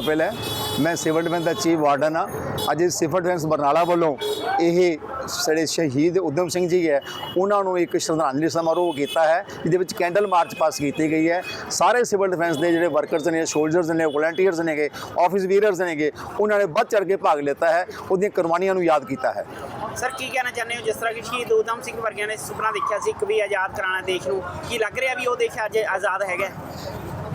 ਕਪਿਲ ਹੈ। ਮੈਂ civil defence ਦਾ ਚੀਫ ਵਾਰਡਨ ਹਾਂ। ਅੱਜ ਸਿਵਲ ਡਿਫੈਂਸ ਬਰਨਾਲਾ ਵੱਲੋਂ ਇਹ ਸਾਡੇ ਸ਼ਹੀਦ ਉਦਮ ਸਿੰਘ ਜੀ ਹੈ ਉਹਨਾਂ ਨੂੰ ਇੱਕ ਸ਼ਰਧਾਂਜਲੀ ਸਮਾਰੋਹ ਕੀਤਾ ਹੈ ਜਿਹਦੇ ਵਿੱਚ ਕੈਂਡਲ ਮਾਰਚ ਪਾਸ ਕੀਤੀ ਗਈ ਹੈ। ਸਾਰੇ ਸਿਵਲ ਡਿਫੈਂਸ ਦੇ ਜਿਹੜੇ ਵਰਕਰਸ ਨੇ ਸੋਲਜਰਸ ਨੇ ਵੋਲੰਟੀਅਰਸ ਨੇਗੇ ਆਫਿਸ ਵੀਰਰਸ ਨੇਗੇ ਉਹਨਾਂ ਨੇ ਵੱਧ ਚੜ ਕੇ ਭਾਗ ਲਿੱਤਾ ਹੈ ਉਹਦੀਆਂ ਕੁਰਬਾਨੀਆਂ ਨੂੰ ਯਾਦ ਕੀਤਾ ਹੈ। ਸਰ ਕੀ ਕਹਿਣਾ ਚਾਹੁੰਦੇ ਹੋ? ਜਿਸ ਤਰ੍ਹਾਂ ਕਿ ਸ਼ਹੀਦ ਊਧਮ ਸਿੰਘ ਵਰਗਿਆਂ ਨੇ ਸੁਪਨਾ ਦੇਖਿਆ ਸੀ ਕਿ ਵੀ ਆਜ਼ਾਦ ਕਰਾਣਾ ਦੇਸ਼ ਨੂੰ। ਕੀ ਲੱਗ ਰਿਹਾ ਵੀ ਉਹ ਦੇਸ਼ ਅੱਜ ਆਜ਼ਾਦ ਹੈਗਾ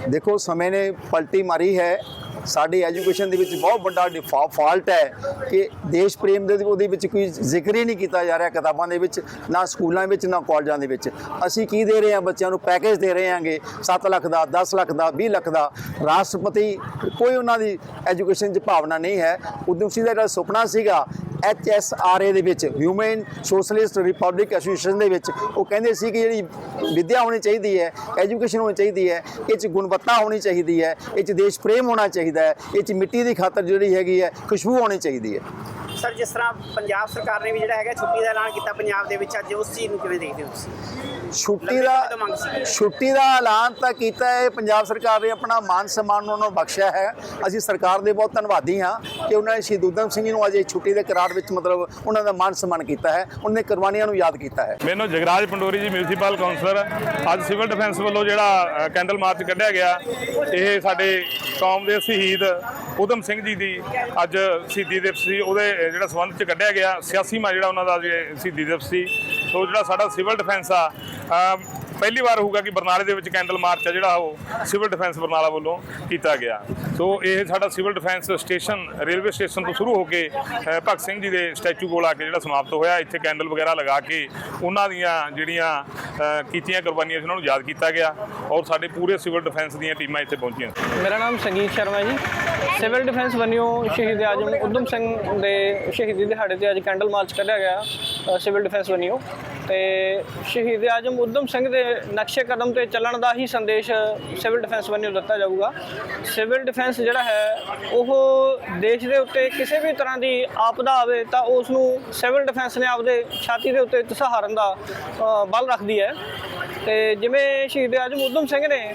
ਦੇਖੋ ਸਮੇਂ ਨੇ ਪਲਟੀ ਮਾਰੀ ਹੈ। ਸਾਡੀ ਐਜੂਕੇਸ਼ਨ ਦੇ ਵਿੱਚ ਬਹੁਤ ਵੱਡਾ ਡਿਫਾ- ਫਾਲਟ ਹੈ ਕਿ ਦੇਸ਼ ਪ੍ਰੇਮ ਦੇ ਉਹਦੇ ਵਿੱਚ ਕੋਈ ਜ਼ਿਕਰ ਹੀ ਨਹੀਂ ਕੀਤਾ ਜਾ ਰਿਹਾ ਕਿਤਾਬਾਂ ਦੇ ਵਿੱਚ, ਨਾ ਸਕੂਲਾਂ ਵਿੱਚ, ਨਾ ਕਾਲਜਾਂ ਦੇ ਵਿੱਚ। ਅਸੀਂ ਕੀ ਦੇ ਰਹੇ ਹਾਂ ਬੱਚਿਆਂ ਨੂੰ? ਪੈਕੇਜ ਦੇ ਰਹੇ ਹਾਂਗੇ। 7 ਲੱਖ ਦਾ 10 ਲੱਖ ਦਾ 20 ਲੱਖ ਦਾ। ਰਾਸ਼ਟਰਪਤੀ ਕੋਈ ਉਹਨਾਂ ਦੀ ਐਜੂਕੇਸ਼ਨ 'ਚ ਭਾਵਨਾ ਨਹੀਂ ਹੈ। ਉਦਮ ਸੀ ਦਾ ਜਿਹੜਾ ਸੁਪਨਾ ਸੀਗਾ ਐਚਐਸਆਰਏ ਦੇ ਵਿੱਚ ਹਿਊਮਨ ਸੋਸ਼ਲਿਸਟ ਰਿਪਬਲਿਕ ਐਸੋਸੀਏਸ਼ਨ ਦੇ ਵਿੱਚ, ਉਹ ਕਹਿੰਦੇ ਸੀ ਕਿ ਜਿਹੜੀ ਵਿਦਿਆ ਹੋਣੀ ਚਾਹੀਦੀ ਹੈ ਐਜੂਕੇਸ਼ਨ ਹੋਣੀ ਚਾਹੀਦੀ ਹੈ, ਇਹ 'ਚ ਗੁਣਵੱਤਾ ਹੋਣੀ ਚਾਹੀਦੀ ਹੈ, ਇਹ 'ਚ ਦੇਸ਼ ਪ੍ਰੇਮ ਹੋਣਾ ਚਾਹੀਦਾ ਹੈ, ਇਹ 'ਚ ਮਿੱਟੀ ਦੀ ਖਾਤਰ ਜਿਹੜੀ ਹੈਗੀ ਹੈ, ਖੁਸ਼ਬੂ ਹੋਣੀ ਚਾਹੀਦੀ ਹੈ। ਸਰ, ਜਿਸ ਤਰ੍ਹਾਂ ਪੰਜਾਬ ਸਰਕਾਰ ਨੇ ਵੀ ਜਿਹੜਾ ਹੈਗਾ ਛੁੱਟੀ ਦਾ ਐਲਾਨ ਕੀਤਾ ਪੰਜਾਬ ਦੇ ਵਿੱਚ, ਅੱਜ ਉਸ ਚੀਜ਼ ਨੂੰ ਕਿਵੇਂ ਦੇਖਦੇ ਹੋ ਤੁਸੀਂ? ਛੁੱਟੀ ਦਾ। ਛੁੱਟੀ ਦਾ ਐਲਾਨ ਤਾਂ ਕੀਤਾ ਹੈ ਪੰਜਾਬ ਸਰਕਾਰ ਨੇ ਆਪਣਾ ਮਾਨ ਸਨਮਾਨ ਉਹਨਾਂ ਨੂੰ ਬਖਸ਼ਿਆ ਹੈ। ਅਸੀਂ ਸਰਕਾਰ ਦੇ ਬਹੁਤ ਧੰਨਵਾਦੀ ਹਾਂ ਕਿ ਉਹਨਾਂ ਨੇ ਸ਼ਹੀਦ ਊਧਮ ਸਿੰਘ ਜੀ ਨੂੰ ਅੱਜ ਇਹ ਛੁੱਟੀ ਦੇ ਕਰਾਰ ਵਿੱਚ ਮਤਲਬ ਉਹਨਾਂ ਦਾ ਮਾਨ ਸਨਮਾਨ ਕੀਤਾ ਹੈ। ਉਹਨਾਂ ਦੀ ਕੁਰਬਾਨੀਆਂ ਨੂੰ ਯਾਦ ਕੀਤਾ ਹੈ। ਮੈਨੂੰ ਜਗਰਾਜ ਪੰਡੋਰੀ ਜੀ ਮਿਊਨਿਸਪਲ ਕਾਉਂਸਲਰ ਅੱਜ ਸਿਵਲ ਡਿਫੈਂਸ ਵੱਲੋਂ ਜਿਹੜਾ ਕੈਂਡਲ ਮਾਰਚ ਕੱਢਿਆ ਗਿਆ ਇਹ ਸਾਡੇ ਕੌਮ ਦੇ ਸ਼ਹੀਦ ਉਦਮ ਸਿੰਘ ਜੀ ਦੀ ਅੱਜ ਸ਼ਹੀਦੀ ਦਿਵਸ ਸੀ। ਉਹਦੇ ਜਿਹੜਾ ਸੰਬੰਧ ਚ ਕੱਢਿਆ ਗਿਆ 86ਵਾਂ ਜਿਹੜਾ ਉਹਨਾਂ ਦਾ ਸ਼ਹੀਦੀ ਦਿਵਸ ਸੀ। ਸੋ ਜਿਹੜਾ ਸਾਡਾ ਸਿਵਲ ਡਿਫੈਂਸ ਆ ਪਹਿਲੀ ਵਾਰ ਹੋਊਗਾ ਕਿ ਬਰਨਾਲੇ ਦੇ ਵਿੱਚ ਕੈਂਡਲ ਮਾਰਚ ਆ ਜਿਹੜਾ ਉਹ ਸਿਵਲ ਡਿਫੈਂਸ ਬਰਨਾਲਾ ਵੱਲੋਂ ਕੀਤਾ ਗਿਆ। ਸੋ ਇਹ ਸਾਡਾ civil defence station, railway station ਤੋਂ ਸ਼ੁਰੂ ਹੋ ਕੇ ਭਗਤ ਸਿੰਘ ਜੀ ਦੇ ਸਟੈਚੂ ਕੋਲ ਆ ਕੇ ਜਿਹੜਾ ਸਮਾਪਤ ਹੋਇਆ। ਇੱਥੇ ਕੈਂਡਲ ਵਗੈਰਾ ਲਗਾ ਕੇ ਉਹਨਾਂ ਦੀਆਂ ਜਿਹੜੀਆਂ ਕੀਤੀਆਂ ਕੁਰਬਾਨੀਆਂ ਸੀ, ਉਹਨਾਂ ਨੂੰ ਯਾਦ ਕੀਤਾ ਗਿਆ ਔਰ ਸਾਡੇ ਪੂਰੇ ਸਿਵਲ ਡਿਫੈਂਸ ਦੀਆਂ ਟੀਮਾਂ ਇੱਥੇ ਪਹੁੰਚੀਆਂ। ਮੇਰਾ ਨਾਮ ਸੰਗੀਤ ਸ਼ਰਮਾ ਜੀ। ਸਿਵਲ ਡਿਫੈਂਸ ਵੱਲੋਂ ਸ਼ਹੀਦ ਆਜਮ ਉਦਮ ਸਿੰਘ ਦੇ ਸ਼ਹੀਦੀ ਦਿਹਾੜੇ ਤੇ ਅੱਜ ਕੈਂਡਲ ਮਾਰਚ ਕੱਢਿਆ ਗਿਆ ਸਿਵਲ ਡਿਫੈਂਸ ਵੱਲੋਂ ਤੇ ਸ਼ਹੀਦ ਆਜਮ ਉਦਮ ਸਿੰਘ ਦੇ ਨਕਸ਼ੇ ਕਦਮ ਤੇ ਚੱਲਣ ਦਾ ਹੀ ਸੰਦੇਸ਼ ਸਿਵਲ ਡਿਫੈਂਸ ਵੱਲੋਂ ਦਿੱਤਾ ਜਾਊਗਾ। ਸਿਵਲ ਡਿਫੈਂਸ ਜਿਹੜਾ ਹੈ, ਉਹ ਦੇਸ਼ ਦੇ ਉੱਤੇ ਕਿਸੇ ਵੀ ਤਰ੍ਹਾਂ ਦੀ ਆਪਦਾ ਆਵੇ ਤਾਂ ਉਸ ਨੂੰ ਸਿਵਲ ਡਿਫੈਂਸ ਨੇ ਆਪਦੇ ਛਾਤੀ ਦੇ ਉੱਤੇ ਸਹਾਰਨ ਦਾ ਬਲ ਰੱਖਦੀ ਹੈ। ਤੇ ਜਿਵੇਂ ਸ਼ਹੀਦ ਆਜਮ ਉਦਮ ਸਿੰਘ ਨੇ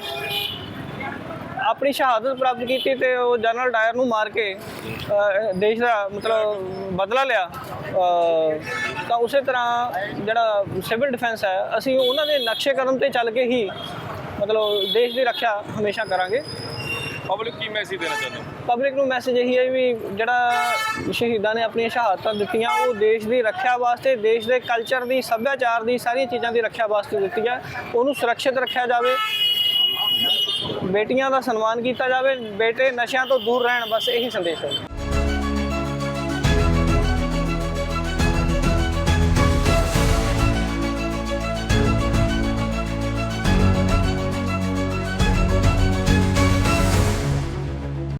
ਆਪਣੀ ਸ਼ਹਾਦਤ ਪ੍ਰਾਪਤ ਕੀਤੀ ਤੇ ਉਹ ਜਨਰਲ ਡਾਇਰ ਨੂੰ ਮਾਰ ਕੇ ਦੇਸ਼ ਦਾ ਮਤਲਬ ਬਦਲਾ ਲਿਆ। ਤਾਂ ਉਸੇ ਤਰ੍ਹਾਂ ਜਿਹੜਾ ਸਿਵਲ ਡਿਫੈਂਸ ਹੈ ਅਸੀਂ ਉਹਨਾਂ ਦੇ ਨਕਸ਼ੇ ਕਦਮ ਤੇ ਚੱਲ ਕੇ ਹੀ ਮਤਲਬ ਦੇਸ਼ ਦੀ ਰੱਖਿਆ ਹਮੇਸ਼ਾ ਕਰਾਂਗੇ। ਪਬਲਿਕ ਕੀ ਮੈਸੇਜ ਦੇਣਾ ਚਾਹੁੰਦੇ ਪਬਲਿਕ ਨੂੰ ਮੈਸੇਜ ਇਹੀ ਹੈ ਵੀ ਜਿਹੜਾ ਸ਼ਹੀਦਾਂ ਨੇ ਆਪਣੀਆਂ ਸ਼ਹਾਦਤਾਂ ਦਿੱਤੀਆਂ ਉਹ ਦੇਸ਼ ਦੀ ਰੱਖਿਆ ਵਾਸਤੇ ਦੇਸ਼ ਦੇ ਕਲਚਰ ਦੀ ਸੱਭਿਆਚਾਰ ਦੀ ਸਾਰੀਆਂ ਚੀਜ਼ਾਂ ਦੀ ਰੱਖਿਆ ਵਾਸਤੇ ਦਿੱਤੀ ਹੈ ਉਹਨੂੰ ਸੁਰੱਖਿਅਤ ਰੱਖਿਆ ਜਾਵੇ। ਬੇਟੀਆਂ ਦਾ ਸਨਮਾਨ ਕੀਤਾ ਜਾਵੇ। ਬੇਟੇ ਨਸ਼ਿਆਂ ਤੋਂ ਦੂਰ ਰਹਿਣ ਬਸ ਇਹੀ ਸੰਦੇਸ਼ ਹੈ।